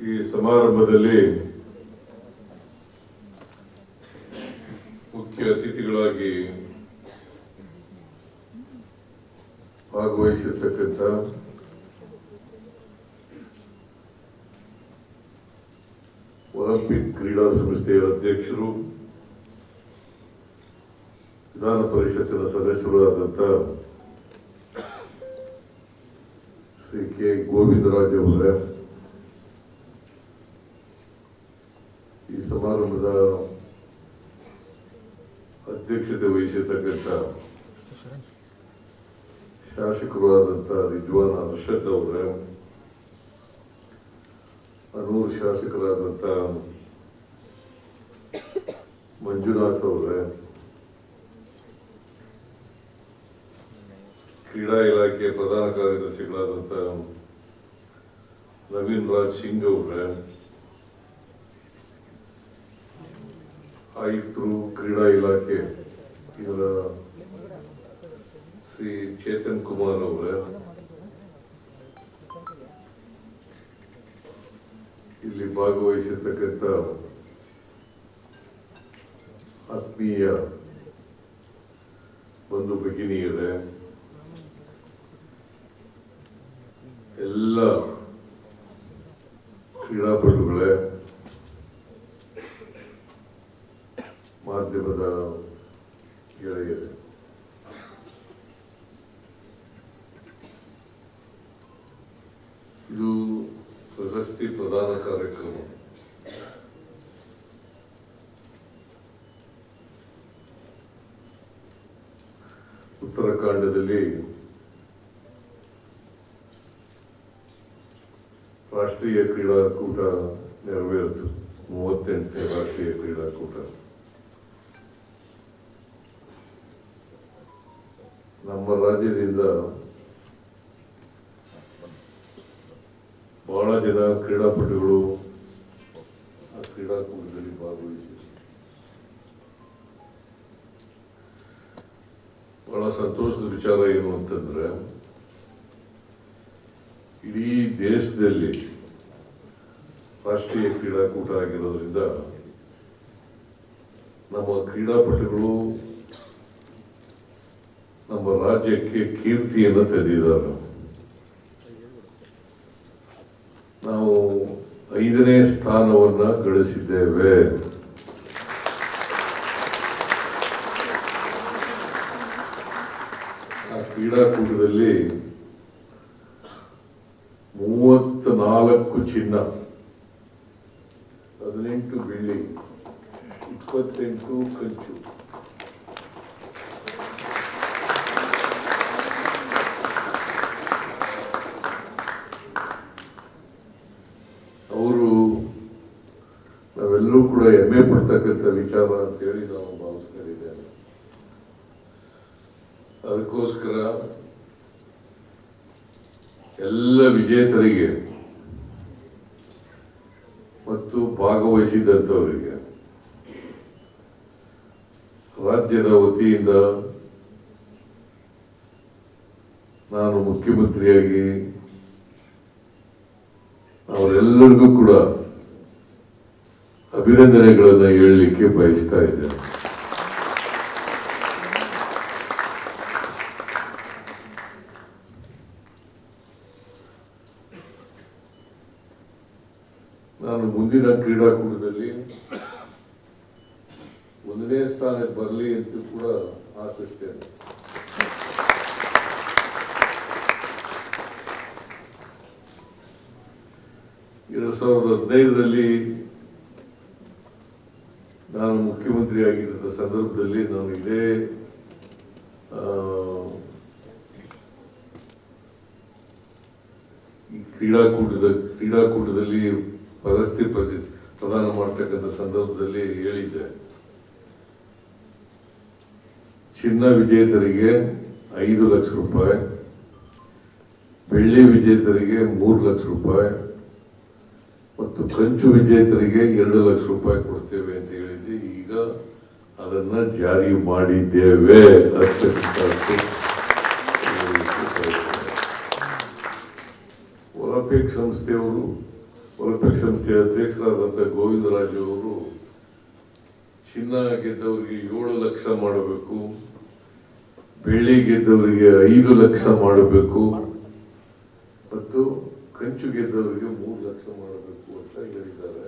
ಈ ಸಮಾರಂಭದಲ್ಲಿ ಮುಖ್ಯ ಅತಿಥಿಗಳಾಗಿ ಭಾಗವಹಿಸಿರ್ತಕ್ಕಂಥ ಒಲಿಂಪಿಕ್ ಕ್ರೀಡಾ ಸಂಸ್ಥೆಯ ಅಧ್ಯಕ್ಷರು, ವಿಧಾನ ಪರಿಷತ್ತಿನ ಸದಸ್ಯರು ಆದಂಥ ಶ್ರೀ ಕೆ ಗೋವಿಂದರಾಜ್ ಅವರೇ ಈ ಸಮಾರಂಭದ ಅಧ್ಯಕ್ಷತೆ ವಹಿಸಿರ್ತಕ್ಕಂಥ ಶಾಸಕರು ಆದಂಥ ರಿಜ್ವಾನ್ ಅರ್ಷದ್ ಅವರೇ, ಅನೂರು ಶಾಸಕರಾದಂಥ ಮಂಜುನಾಥ್ ಅವರೇ, ಕ್ರೀಡಾ ಇಲಾಖೆ ಪ್ರಧಾನ ಕಾರ್ಯದರ್ಶಿಗಳಾದಂಥ ನವೀನ್ ರಾಜ್ ಸಿಂಗ್ ಅವರೇ ಆಯುಕ್ತರು ಕ್ರೀಡಾ ಇಲಾಖೆ ಇದರ ಶ್ರೀ ಚೇತನ್ ಕುಮಾರ್ ಅವರೇ. ಇಲ್ಲಿ ಭಾಗವಹಿಸಿರ್ತಕ್ಕಂಥ ಆತ್ಮೀಯ ಬಂಧು ಭಗಿನಿಯರೇ ಎಲ್ಲ ಕ್ರೀಡಾಪಟುಗಳೇ ಮಾಧ್ಯಮದ ಗೆಳೆಯರೇ ಇದು ಪ್ರಶಸ್ತಿ ಪ್ರದಾನ ಕಾರ್ಯಕ್ರಮ ಉತ್ತರಾಖಂಡದಲ್ಲಿ ರಾಷ್ಟ್ರೀಯ ಕ್ರೀಡಾಕೂಟ ನೆರವೇರಿತು. ಮೂವತ್ತೆಂಟನೇ ರಾಷ್ಟ್ರೀಯ ಕ್ರೀಡಾಕೂಟ. ನಮ್ಮ ರಾಜ್ಯದಿಂದ ಬಹಳ ಜನ ಕ್ರೀಡಾಪಟುಗಳು ಬಹಳ ಸಂತೋಷದ ವಿಚಾರ ಏನು ಅಂತಂದ್ರೆ, ಇಡೀ ದೇಶದಲ್ಲಿ ರಾಷ್ಟ್ರೀಯ ಕ್ರೀಡಾಕೂಟ ಆಗಿರೋದ್ರಿಂದ ನಮ್ಮ ಕ್ರೀಡಾಪಟುಗಳು ನಮ್ಮ ರಾಜ್ಯಕ್ಕೆ ಕೀರ್ತಿಯನ್ನು ತಂದಿದ್ದಾರೆ. ನಾವು ಐದನೇ ಸ್ಥಾನವನ್ನ ಗಳಿಸಿದ್ದೇವೆ. ಕ್ರೀಡಾಕೂಟದಲ್ಲಿ ಮೂವತ್ತ ನಾಲ್ಕು ಚಿನ್ನ, ಹದಿನೆಂಟು ಬೆಳ್ಳಿ, ಇಪ್ಪತ್ತೆಂಟು ಕಂಚು. ಅವರು ನಾವೆಲ್ಲರೂ ಕೂಡ ಹೆಮ್ಮೆ ಪಡ್ತಕ್ಕಂಥ ವಿಚಾರ ಅಂತೇಳಿ ನಾವು ಭಾವಿಸ್ಕೊಂಡಿದ್ದೇವೆ. ಅದಕ್ಕೋಸ್ಕರ ಎಲ್ಲ ವಿಜೇತರಿಗೆ ಮತ್ತು ಭಾಗವಹಿಸಿದಂಥವರಿಗೆ ರಾಜ್ಯದ ವತಿಯಿಂದ ನಾನು ಮುಖ್ಯಮಂತ್ರಿಯಾಗಿ ಅವರೆಲ್ಲರಿಗೂ ಕೂಡ ಅಭಿನಂದನೆಗಳನ್ನು ಹೇಳಲಿಕ್ಕೆ ಬಯಸ್ತಾ ಇದ್ದೇನೆ. ನಾನು ಮುಂದಿನ ಕ್ರೀಡಾಕೂಟದಲ್ಲಿ ಒಂದನೇ ಸ್ಥಾನಕ್ಕೆ ಬರಲಿ ಅಂತ ಕೂಡ ಆಶಿಸ್ತೇನೆ. ಎರಡ್ ಸಾವಿರದ ಹದಿನೈದರಲ್ಲಿ ನಾನು ಮುಖ್ಯಮಂತ್ರಿ ಆಗಿದ್ದ ಸಂದರ್ಭದಲ್ಲಿ ನಾನು ಇದೇ ಈ ಕ್ರೀಡಾಕೂಟದ, ಕ್ರೀಡಾಕೂಟದಲ್ಲಿ ಪ್ರಶಸ್ತಿ ಪ್ರದಾನ ಮಾಡ್ತಕ್ಕಂಥ ಸಂದರ್ಭದಲ್ಲಿ ಹೇಳಿದ್ದೆ ಚಿನ್ನ ವಿಜೇತರಿಗೆ ಐದು ಲಕ್ಷ ರೂಪಾಯಿ, ಬೆಳ್ಳಿ ವಿಜೇತರಿಗೆ ಮೂರು ಲಕ್ಷ ರೂಪಾಯಿ ಮತ್ತು ಕಂಚು ವಿಜೇತರಿಗೆ ಎರಡು ಲಕ್ಷ ರೂಪಾಯಿ ಕೊಡ್ತೇವೆ ಅಂತ ಹೇಳಿದ್ದೆ ಈಗ ಅದನ್ನು ಜಾರಿ ಮಾಡಿದ್ದೇವೆ ಬಯಸ್ತೇನೆ. ಒಲಿಂಪಿಕ್ ಸಂಸ್ಥೆಯವರು ಒಲಿಂಪಿಕ್ ಸಂಸ್ಥೆಯ ಅಧ್ಯಕ್ಷರಾದಂಥ ಗೋವಿಂದರಾಜು ಅವರು ಚಿನ್ನ ಗೆದ್ದವರಿಗೆ ಏಳು ಲಕ್ಷ ಮಾಡಬೇಕು, ಬೆಳ್ಳಿ ಗೆದ್ದವರಿಗೆ ಐದು ಲಕ್ಷ ಮಾಡಬೇಕು ಮತ್ತು ಕಂಚು ಗೆದ್ದವರಿಗೆ ಮೂರು ಲಕ್ಷ ಮಾಡಬೇಕು ಅಂತ ಹೇಳಿದ್ದಾರೆ.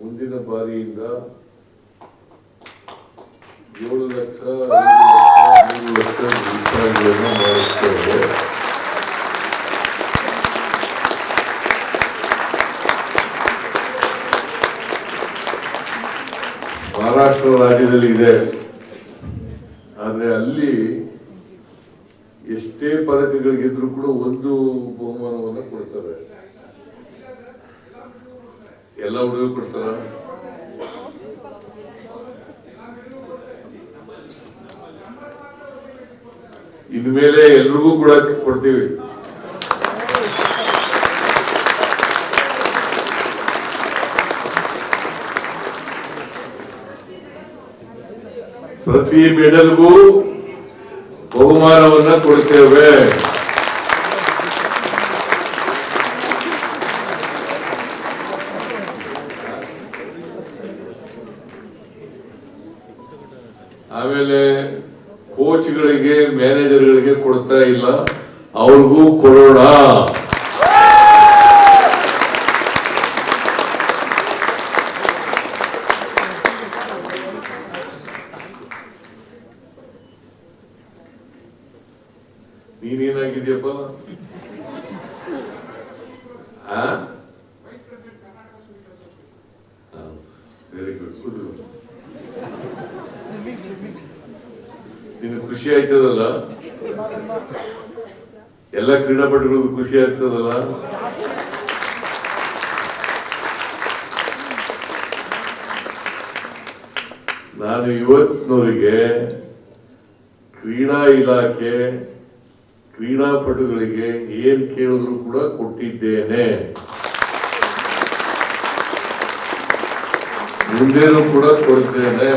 ಮುಂದಿನ ಬಾರಿಯಿಂದ ಏಳು ಲಕ್ಷ, ಐದು ಲಕ್ಷ ಮಾಡುತ್ತೇವೆ. ಮಹಾರಾಷ್ಟ್ರ ರಾಜ್ಯದಲ್ಲಿ ಇದೆ. ಆದ್ರೆ ಅಲ್ಲಿ ಎಷ್ಟೇ ಪದಕಗಳಿಗಿದ್ರು ಕೂಡ ಒಂದು ಬಹುಮಾನವನ್ನ ಕೊಡ್ತಾರೆ. ಎಲ್ಲ ಹುಡುಗರು ಕೊಡ್ತಾರ? ಇನ್ಮೇಲೆ ಎಲ್ರಿಗೂ ಕೂಡ ಕೊಡ್ತೀವಿ. ಪ್ರತಿ ಮೆಡಲ್ಗೂ ಬಹುಮಾನವನ್ನ ಕೊಡ್ತೇವೆ. ಆಮೇಲೆ ಕೋಚ್ಗಳಿಗೆ ಮ್ಯಾನೇಜರ್ಗಳಿಗೆ ಕೊಡ್ತಾ ಇಲ್ಲ. ಅವ್ರಿಗೂ ಕೊಡೋಣ. ನೀನೇನಾಗಿದ್ಯಪ್ಪ? ವೆರಿ ಗುಡ್ ಖುಷಿ ಆಯ್ತದಲ್ಲ? ಎಲ್ಲ ಕ್ರೀಡಾಪಟುಗಳಿಗೂ ಖುಷಿ ಆಗ್ತದಲ್ಲ? ನಾನು ಇವತ್ತಿನವರಿಗೆ ಕ್ರೀಡಾ ಇಲಾಖೆ ಕ್ರೀಡಾಪಟುಗಳಿಗೆ ಏನು ಕೇಳಿದ್ರು ಕೂಡ ಕೊಟ್ಟಿದ್ದೇನೆ. ಮುಂದೇನು ಕೂಡ ಕೊಡ್ತೇನೆ.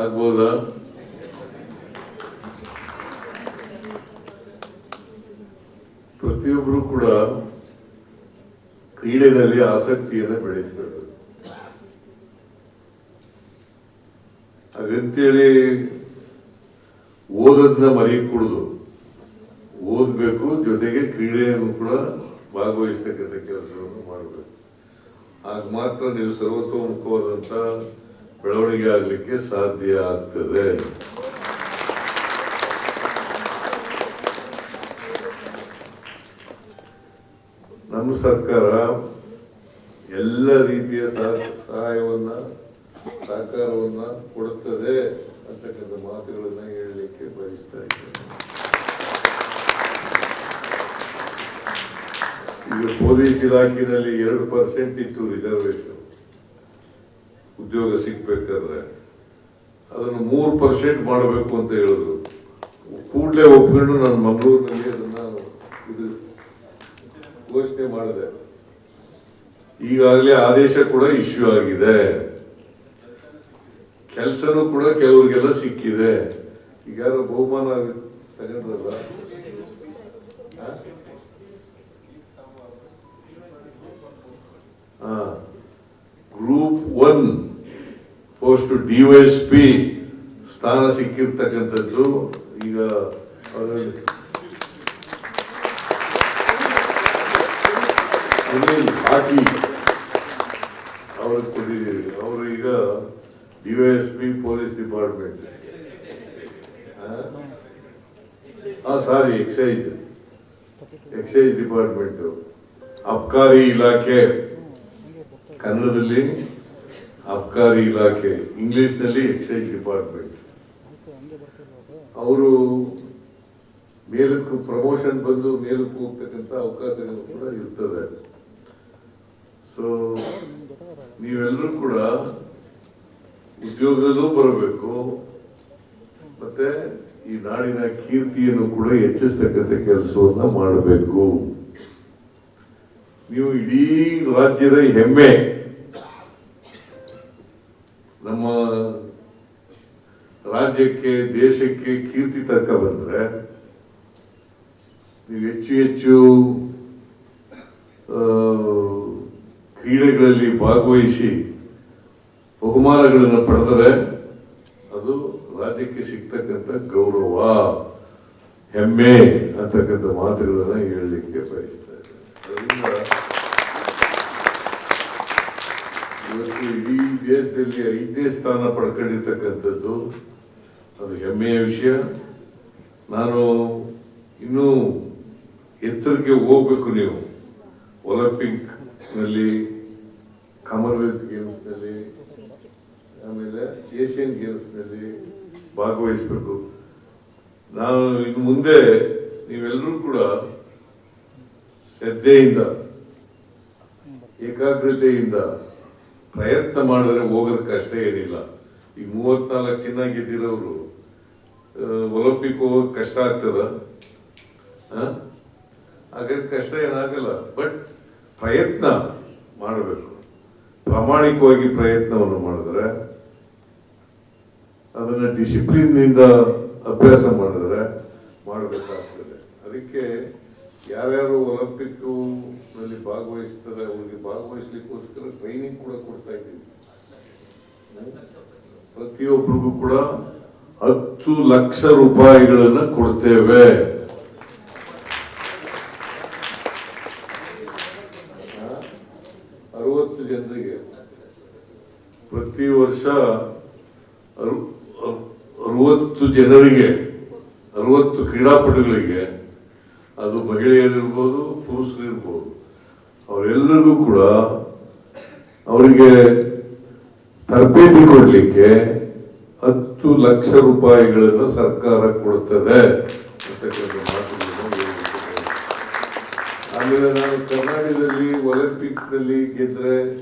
ಆಗ್ಬೋದಾ? ಪ್ರತಿಯೊಬ್ಬರು ಕೂಡ ಕ್ರೀಡೆಯಲ್ಲಿ ಆಸಕ್ತಿಯನ್ನು ಬೆಳೆಸಬೇಕು. ಹಾಗಂತೇಳಿ ಓದೋದನ್ನ ಕುಡಿದು, ಓದಬೇಕು ಜೊತೆಗೆ ಕ್ರೀಡೆಯನ್ನು ಕೂಡ ಭಾಗವಹಿಸ್ತಕ್ಕಂಥ ಕೆಲಸವನ್ನು ಮಾಡಬೇಕು. ಆಗ ಮಾತ್ರ ನೀವು ಸರ್ವತೋಮುಖವಾದಂಥ ಬೆಳವಣಿಗೆ ಆಗಲಿಕ್ಕೆ ಸಾಧ್ಯ ಆಗ್ತದೆ. ನಮ್ಮ ಸರ್ಕಾರ ಎಲ್ಲ ರೀತಿಯ ಸಹ- ಸಹಾಯವನ್ನ ಸಹಕಾರವನ್ನ ಕೊಡುತ್ತದೆ ಅಂತಕ್ಕಂಥ ಮಾತುಗಳನ್ನು ಹೇಳಲಿಕ್ಕೆ ಬಯಸ್ತಾ ಇದ್ದೇನೆ. ಈಗ ಪೊಲೀಸ್ ಇಲಾಖೆಯಲ್ಲಿ ಎರಡು ಪರ್ಸೆಂಟ್ ಇತ್ತು ರಿಸರ್ವೇಶನ್ ಉದ್ಯೋಗ ಸಿಗ್ಬೇಕಾದ್ರೆ ಅದನ್ನು ಮೂರು ಪರ್ಸೆಂಟ್ ಮಾಡಬೇಕು ಅಂತ ಹೇಳಿದ್ರು. ಕೂಡಲೇ ಒಪ್ಕೊಂಡು ನಾನು ಮಂಗಳೂರಿನಲ್ಲಿ ಅದನ್ನ ಇದು ಘೋಷಣೆ ಮಾಡಿದೆ. ಈಗಾಗಲೇ ಆದೇಶ ಕೂಡ ಇಶ್ಯೂ ಆಗಿದೆ. ಕೆಲಸನೂ ಕೂಡ ಕೆಲವರಿಗೆಲ್ಲ ಸಿಕ್ಕಿದೆ. ಈಗ ಯಾರು ಬಹುಮಾನ ತಗೊಂಡ್ರಲ್ಲ ಗ್ರೂಪ್ ಒನ್ ಪೋಸ್ಟ್ ಡಿವೈಎಸ್ಪಿ ಸ್ಥಾನ ಸಿಕ್ಕಿರ್ತಕ್ಕಂಥದ್ದು. ಈಗ ಪಾಟೀಲ್ ಅವ್ರಿಗೆ ಕೊಟ್ಟಿದ್ದೀವಿ. ಅವರು ಈಗ ಡಿವೈಎಸ್ಪಿ ಪೊಲೀಸ್ ಡಿಪಾರ್ಟ್ಮೆಂಟ್ ಹಾಂ ಸಾರಿ ಎಕ್ಸೈಸ್ ಎಕ್ಸೈಸ್ ಡಿಪಾರ್ಟ್ಮೆಂಟು ಅಬ್ಕಾರಿ ಇಲಾಖೆ ಕನ್ನಡದಲ್ಲಿ ಅಬ್ಕಾರಿ ಇಲಾಖೆ ಇಂಗ್ಲಿಷ್ನಲ್ಲಿ ಎಕ್ಸೈಜ್ ಡಿಪಾರ್ಟ್ಮೆಂಟ್ ಅವರು ಮೇಲಕ್ಕೆ ಪ್ರಮೋಷನ್ ಬಂದು ಮೇಲಕ್ಕೆ ಹೋಗ್ತಕ್ಕಂಥ ಅವಕಾಶಗಳು ಕೂಡ ಇರ್ತದೆ ಸೊ ನೀವೆಲ್ಲರೂ ಕೂಡ ಉದ್ಯೋಗದಲ್ಲೂ ಬರಬೇಕು, ಮತ್ತೆ ಈ ನಾಡಿನ ಕೀರ್ತಿಯನ್ನು ಕೂಡ ಹೆಚ್ಚಿಸ್ತಕ್ಕಂಥ ಕೆಲಸವನ್ನ ಮಾಡಬೇಕು. ನೀವು ಇಡೀ ರಾಜ್ಯದ ಹೆಮ್ಮೆ, ನಮ್ಮ ರಾಜ್ಯಕ್ಕೆ, ದೇಶಕ್ಕೆ ಕೀರ್ತಿ ತಕ್ಕ ಬಂದ್ರೆ, ನೀವು ಹೆಚ್ಚು ಹೆಚ್ಚು ಕ್ರೀಡೆಗಳಲ್ಲಿ ಭಾಗವಹಿಸಿ ಬಹುಮಾನಗಳನ್ನು ಪಡೆದರೆ ಅದು ರಾಜ್ಯಕ್ಕೆ ಸಿಗ್ತಕ್ಕಂಥ ಗೌರವ, ಹೆಮ್ಮೆ ಅಂತಕ್ಕಂಥ ಮಾತುಗಳನ್ನು ಹೇಳಲಿಕ್ಕೆ ಬಯಸ್ತಾ ಇದ್ದೇನೆ. ಇಡೀ ದೇಶದಲ್ಲಿ ಐದನೇ ಸ್ಥಾನ ಪಡ್ಕೊಂಡಿರ್ತಕ್ಕಂಥದ್ದು ಅದು ಹೆಮ್ಮೆಯ ವಿಷಯ. ನಾನು ಇನ್ನೂ ಎತ್ತರಕ್ಕೆ ಹೋಗ್ಬೇಕು ನೀವು. ಒಲಿಂಪಿಕ್ನಲ್ಲಿ ಕಾಮನ್ವೆಲ್ತ್ ಗೇಮ್ಸ್ನಲ್ಲಿ ಆಮೇಲೆ ಏಷ್ಯನ್ ಗೇಮ್ಸ್ನಲ್ಲಿ ಭಾಗವಹಿಸಬೇಕು. ನಾನು ಇನ್ನು ಮುಂದೆ ನೀವೆಲ್ಲರೂ ಕೂಡ ಶ್ರದ್ಧೆಯಿಂದ, ಏಕಾಗ್ರತೆಯಿಂದ ಪ್ರಯತ್ನ ಮಾಡಿದ್ರೆ ಹೋಗೋದಕ್ಕೆ ಕಷ್ಟ ಏನಿಲ್ಲ. ಈಗ ಮೂವತ್ನಾಲ್ಕು ಚಿನ್ನ ಗೆದ್ದಿರೋರು ಒಲಂಪಿಕ್ ಹೋಗೋಕೆ ಕಷ್ಟ ಆಗ್ತದ? ಹಾಗಾದ್ರೆ ಕಷ್ಟ ಏನಾಗಲ್ಲ. ಬಟ್ ಪ್ರಯತ್ನ ಮಾಡಬೇಕು. ಪ್ರಾಮಾಣಿಕವಾಗಿ ಪ್ರಯತ್ನವನ್ನು ಮಾಡಿದ್ರೆ ಅದನ್ನ ಡಿಸಿಪ್ಲಿನ್ನಿಂದ ಅಭ್ಯಾಸ ಮಾಡಿದ್ರೆ ಮಾಡಬೇಕಾಗ್ತದೆ. ಅದಕ್ಕೆ ಯಾರ್ಯಾರು ಒಲಿಂಪಿಕ್ನಲ್ಲಿ ಭಾಗವಹಿಸ್ತಾರೆ, ಅವ್ರಿಗೆ ಭಾಗವಹಿಸ್ಲಿಕ್ಕೋಸ್ಕರ ಟ್ರೈನಿಂಗ್ ಕೂಡ ಕೊಡ್ತಾ ಇದ್ದೀವಿ. ಪ್ರತಿಯೊಬ್ಬರಿಗೂ ಕೂಡ ಹತ್ತು ಲಕ್ಷ ರೂಪಾಯಿಗಳನ್ನು ಕೊಡ್ತೇವೆ ಅರವತ್ತು ಜನರಿಗೆ ಪ್ರತಿ ವರ್ಷ ಅರು- ಅರು- ಅರವತ್ತು ಜನರಿಗೆ, ಅರವತ್ತು ಕ್ರೀಡಾಪಟುಗಳಿಗೆ, ಅದು ಮಹಿಳೆಯರಿರ್ಬೋದು, ಪುರುಷರಿರ್ಬೋದು, ಅವರೆಲ್ಲರಿಗೂ ಕೂಡ ಅವರಿಗೆ ತರಬೇತಿ ಕೊಡಲಿಕ್ಕೆ ಹತ್ತು ಲಕ್ಷ ರೂಪಾಯಿಗಳನ್ನು ಸರ್ಕಾರ ಕೊಡುತ್ತದೆ. ಆಮೇಲೆ ನಾನು ಕರ್ನಾಟಕದಲ್ಲಿ ಒಲಿಂಪಿಕ್ನಲ್ಲಿ ಗೆದ್ರೆ,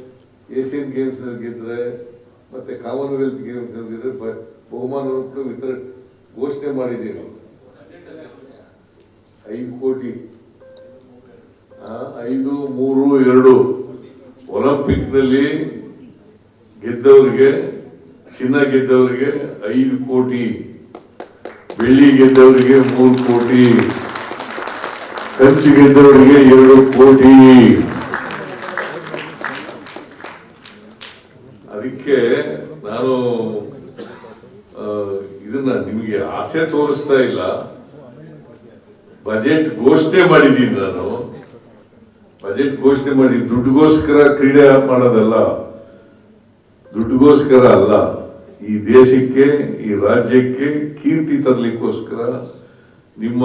ಏಷ್ಯನ್ ಗೇಮ್ಸ್ನಲ್ಲಿ ಮತ್ತು ಕಾಮನ್ವೆಲ್ತ್ ಗೇಮ್ಸ್ ಬ- ಬಹುಮಾನವನ್ನು ಕೂಡ ವಿತರ ಘೋಷಣೆ ಮಾಡಿದ್ದೀನಿ? ಐದು ಕೋಟಿ. ಐದು, ಮೂರು, ಎರಡು. ಒಲಿಂಪಿಕ್ನಲ್ಲಿ ಗೆದ್ದವರಿಗೆ, ಚಿನ್ನ ಗೆದ್ದವರಿಗೆ ಐದು ಕೋಟಿ. ಬೆಳ್ಳಿ ಗೆದ್ದವರಿಗೆ ಮೂರು ಕೋಟಿ. ಕಂಚು ಗೆದ್ದವರಿಗೆ ಎರಡು ಕೋಟಿ ಅದಕ್ಕೆ ನಾನು ಆ, ಇದನ್ನ ನಿಮಗೆ ಆಸೆ ತೋರಿಸ್ತಾ ಇಲ್ಲ. ಬಜೆಟ್ ಘೋಷಣೆ ಮಾಡಿದ್ದೀನಿ ನಾನು. ಬಜೆಟ್ ಘೋಷಣೆ ಮಾಡಿ, ದುಡ್ಡುಗೋಸ್ಕರ ಕ್ರೀಡೆ ಮಾಡೋದಲ್ಲ, ದುಡ್ಡುಗೋಸ್ಕರ ಅಲ್ಲ, ಈ ದೇಶಕ್ಕೆ, ಈ ರಾಜ್ಯಕ್ಕೆ ಕೀರ್ತಿ ತರಲಿಕ್ಕೋಸ್ಕರ ನಿಮ್ಮ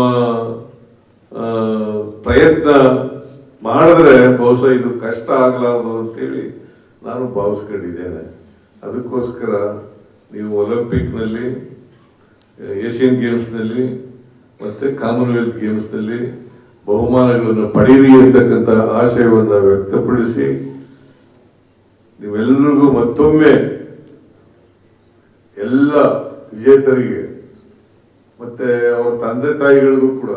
ಪ್ರಯತ್ನ ಮಾಡಿದ್ರೆ ಬಹುಶಃ ಇದು ಕಷ್ಟ ಆಗಲಾರದು ಅಂತೇಳಿ ನಾನು ಭಾವಿಸ್ಕೊಂಡಿದ್ದೇನೆ. ಅದಕ್ಕೋಸ್ಕರ ನೀವು ಒಲಿಂಪಿಕ್ನಲ್ಲಿ ಏಷ್ಯನ್ ಗೇಮ್ಸ್ನಲ್ಲಿ ಮತ್ತೆ ಕಾಮನ್ವೆಲ್ತ್ ಗೇಮ್ಸ್ನಲ್ಲಿ ಬಹುಮಾನಗಳನ್ನು ಪಡೆಯಿರಿ ಅಂತಕ್ಕಂಥ ಆಶಯವನ್ನು ವ್ಯಕ್ತಪಡಿಸಿ ನೀವೆಲ್ಲರಿಗೂ ಮತ್ತೊಮ್ಮೆ ಎಲ್ಲ ವಿಜೇತರಿಗೆ ಮತ್ತೆ ಅವ್ರ ತಂದೆ ತಾಯಿಗಳಿಗೂ ಕೂಡ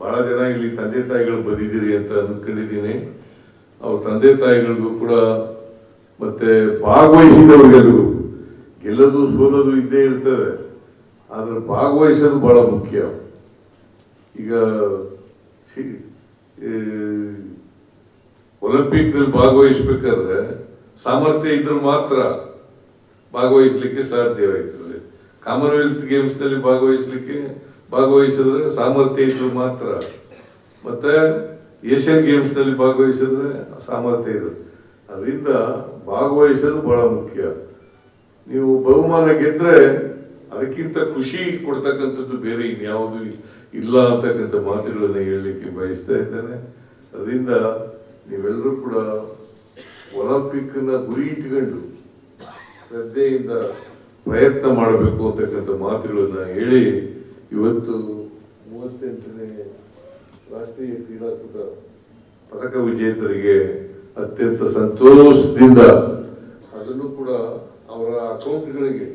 ಬಹಳ ಜನ ಇಲ್ಲಿ ತಂದೆ ತಾಯಿಗಳು ಬಂದಿದ್ದೀರಿ ಅಂತ ಅಂದ್ಕೊಂಡಿದ್ದೀನಿ ಅವ್ರ ತಂದೆ ತಾಯಿಗಳಿಗೂ ಕೂಡ ಮತ್ತೆ ಭಾಗವಹಿಸಿದವ್ರಿಗೆಲ್ಲರಿಗೂ ಗೆಲ್ಲೋದು ಸೋಲೋದು ಇದ್ದೇ ಇರ್ತದೆ. ಆದ್ರೆ ಭಾಗವಹಿಸೋದು ಬಹಳ ಮುಖ್ಯ. ಈಗ ಸಿ- ಈ ಒಲಿಂಪಿಕ್ನಲ್ಲಿ ಭಾಗವಹಿಸಬೇಕಾದ್ರೆ ಸಾಮರ್ಥ್ಯ ಇದ್ರೆ ಮಾತ್ರ ಭಾಗವಹಿಸಲಿಕ್ಕೆ ಸಾಧ್ಯವಾಗ್ತದೆ. ಕಾಮನ್ವೆಲ್ತ್ ಗೇಮ್ಸ್ನಲ್ಲಿ ಭಾಗವಹಿಸಲಿಕ್ಕೆ ಭಾಗವಹಿಸಿದ್ರೆ ಸಾಮರ್ಥ್ಯ ಇದ್ರೆ ಮಾತ್ರ. ಮತ್ತೆ ಏಷ್ಯನ್ ಗೇಮ್ಸ್ನಲ್ಲಿ ಭಾಗವಹಿಸಿದ್ರೆ ಸಾಮರ್ಥ್ಯ ಇದೆ ಅದರಿಂದ ಭಾಗವಹಿಸೋದು ಬಹಳ ಮುಖ್ಯ. ನೀವು ಬಹುಮಾನ ಗೆದ್ರೆ ಅದಕ್ಕಿಂತ ಖುಷಿ ಕೊಡ್ತಕ್ಕಂಥದ್ದು ಬೇರೆ ಇನ್ಯಾವುದು ಇಲ್ಲ ಅಂತಕ್ಕಂಥ ಮಾತುಗಳನ್ನು ಹೇಳಲಿಕ್ಕೆ ಬಯಸ್ತಾ ಇದ್ದೇನೆ. ಅದರಿಂದ ನೀವೆಲ್ಲರೂ ಕೂಡ ಒಲಿಂಪಿಕ್ನ ಗುರಿ ಇಟ್ಕೊಂಡು ಶ್ರದ್ಧೆಯಿಂದ ಪ್ರಯತ್ನ ಮಾಡಬೇಕು ಅಂತಕ್ಕಂಥ ಮಾತುಗಳನ್ನು ಹೇಳಿ ಇವತ್ತು ಮೂವತ್ತೆಂಟನೇ ರಾಷ್ಟ್ರೀಯ ಕ್ರೀಡಾಕೂಟ ಪದಕ ವಿಜೇತರಿಗೆ ಅತ್ಯಂತ ಸಂತೋಷದಿಂದ ಅದನ್ನು ಕೂಡ ಅವರ ಅಕೌಂಟ್ಗಳಿಗೆ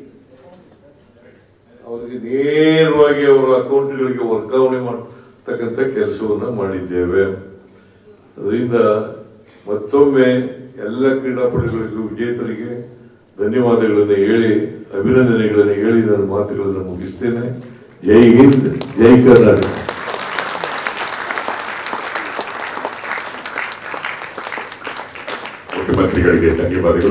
ಅವರಿಗೆ ನೇರವಾಗಿ ಅವರ ಅಕೌಂಟ್ಗಳಿಗೆ ವರ್ಗಾವಣೆ ಮಾಡ್ತಕ್ಕಂಥ ಕೆಲಸವನ್ನು ಮಾಡಿದ್ದೇವೆ. ಅದರಿಂದ ಮತ್ತೊಮ್ಮೆ ಎಲ್ಲ ಕ್ರೀಡಾಪಟುಗಳಿಗೂ ವಿಜೇತರಿಗೆ ಧನ್ಯವಾದಗಳನ್ನು ಹೇಳಿ, ಅಭಿನಂದನೆಗಳನ್ನು ಹೇಳಿ ನನ್ನ ಮಾತುಗಳನ್ನು ಮುಗಿಸ್ತೇನೆ. ಜೈ ಹಿಂದ್, ಜೈ ಕರ್ನಾಟಕ. ಮುಖ್ಯಮಂತ್ರಿಗಳಿಗೆ ಧನ್ಯವಾದಗಳು.